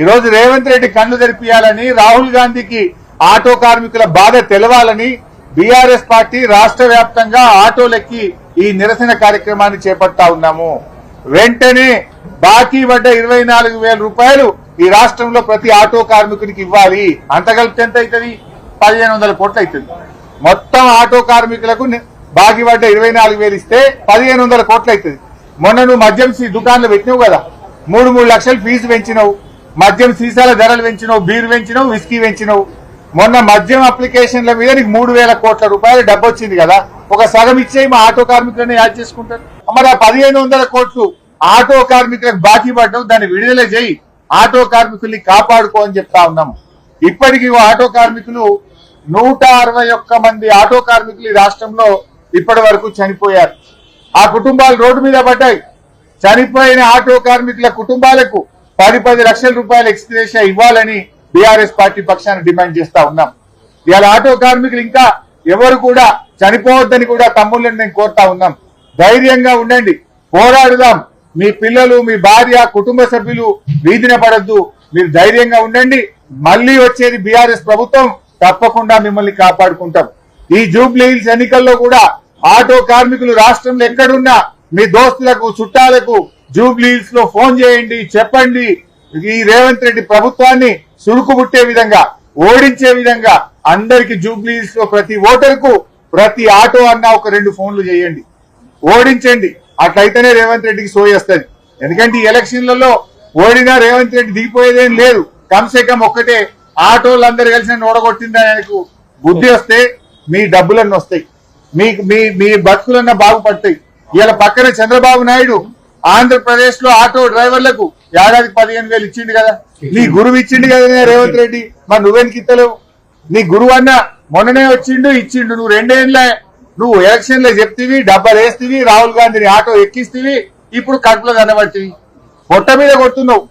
ఈ రోజు రేవంత్ రెడ్డి కన్ను తెరిపియాలని రాహుల్ గాంధీకి ఆటో కార్మికుల బాధ తెలవాలని బీఆర్ఎస్ పార్టీ రాష్ట్ర వ్యాప్తంగా ఆటోలెక్కి ఈ నిరసన కార్యక్రమాన్ని చేపడతా ఉన్నాము. వెంటనే బాకీ పడ్డ ఇరవై నాలుగు వేల రూపాయలు ఈ రాష్ట్రంలో ప్రతి ఆటో కార్మికునికి ఇవ్వాలి. అంత కలిపితే ఎంత అవుతుంది పదిహేను వందల కోట్లు అవుతుంది మొత్తం ఆటో కార్మికులకు బాకీ పడ్డ ఇరవై నాలుగు వేలు ఇస్తే పదిహేను వందల కోట్లు అవుతుంది మొన్న నువ్వు మద్యం దుకాణాలు దుకాణంలో పెట్టినావు కదా. మూడు మూడు లక్షలు ఫీజు పెంచినావు. మద్యం సీసాల ధరలు పెంచినవు బీరు పెంచినవు విస్కీ పెంచినావు. మొన్న మద్యం అప్లికేషన్ల మీద నీకు మూడు వేల కోట్ల రూపాయలు డబ్బు వచ్చింది కదా. ఒక సగం ఇచ్చేయి మా ఆటో కార్మికులను యాడ్ చేసుకుంటారు. మరి ఆ పదిహేను వందల కోట్లు ఆటో కార్మికులకు బాకీ పడ్డం దాన్ని విడుదల చేయి. ఆటో కార్మికుల్ని కాపాడుకో అని చెప్తా ఉన్నాం. ఇప్పటికీ ఓ ఆటో కార్మికులు నూట అరవై ఒక్క మంది ఆటో కార్మికులు ఈ రాష్ట్రంలో ఇప్పటి వరకు చనిపోయారు. ఆ కుటుంబాలు రోడ్డు మీద పడ్డాయి. చనిపోయిన ఆటో కార్మికుల కుటుంబాలకు పది పది లక్షల రూపాయల ఎక్స్గ్రేషియా ఇవ్వాలని బీఆర్ఎస్ పార్టీ పక్షాన డిమాండ్ చేస్తా ఉన్నాం. ఇవాళ ఆటో కార్మికులు ఇంకా ఎవరు కూడా చనిపోవద్దని కూడా తమ్ముళ్ళని మేము కోరుతా ఉన్నాం. ధైర్యంగా ఉండండి. పోరాడుదాం. మీ పిల్లలు మీ భార్య కుటుంబ సభ్యులు వీధిన పడద్దు. మీరు ధైర్యంగా ఉండండి. మళ్ళీ వచ్చేది బీఆర్ఎస్ ప్రభుత్వం. తప్పకుండా మిమ్మల్ని కాపాడుకుంటాం. ఈ జూబ్లీ హిల్స్ ఎన్నికల్లో కూడా ఆటో కార్మికులు రాష్ట్రంలో ఎక్కడున్నా మీ దోస్తులకు చుట్టాలకు జూబ్లీస్లో ఫోన్ చేయండి చెప్పండి. ఈ రేవంత్ రెడ్డి ప్రభుత్వాన్ని సురుకుబుట్టే విధంగా ఓడించే విధంగా అందరికి జూబ్లీస్లో ప్రతి ఓటర్కు ప్రతి ఆటో అన్న ఒక రెండు ఫోన్లు చేయండి. ఓడించండి. అట్లయితేనే రేవంత్ రెడ్డికి సోయేస్తుంది ఎందుకంటే ఈ ఎలక్షన్లలో ఓడినా రేవంత్ రెడ్డి దిగిపోయేదేం లేదు. కమ్సే కమ్ ఒక్కటే ఆటోలందరూ కలిసి నన్ను ఓడగొట్టిందని ఆయనకు బుద్ధి వస్తే మీ డబ్బులన్నీ వస్తాయి. మీ మీ మీ బతుకులన్న బాగుపడతాయి. ఇలా పక్కన చంద్రబాబు నాయుడు ఆంధ్రప్రదేశ్లో ఆటో డ్రైవర్లకు ఏడాదికి పదిహేను వేలు ఇచ్చిండు కదా. నీ గురువు ఇచ్చిండు కదా రేవంత్ రెడ్డి. మరి నువ్వెనికి ఇస్తలేవు నీ గురువు అన్న మొన్ననే వచ్చిండు ఇచ్చిండు. నువ్వు రెండేళ్ళే నువ్వు ఎలక్షన్లో చెప్తివి డబ్బలు వేస్తీవి రాహుల్ గాంధీని ఆటో ఎక్కిస్తీవి ఇప్పుడు కడుపులో కనబడితివి. పొట్ట మీద కొడుతున్నావు.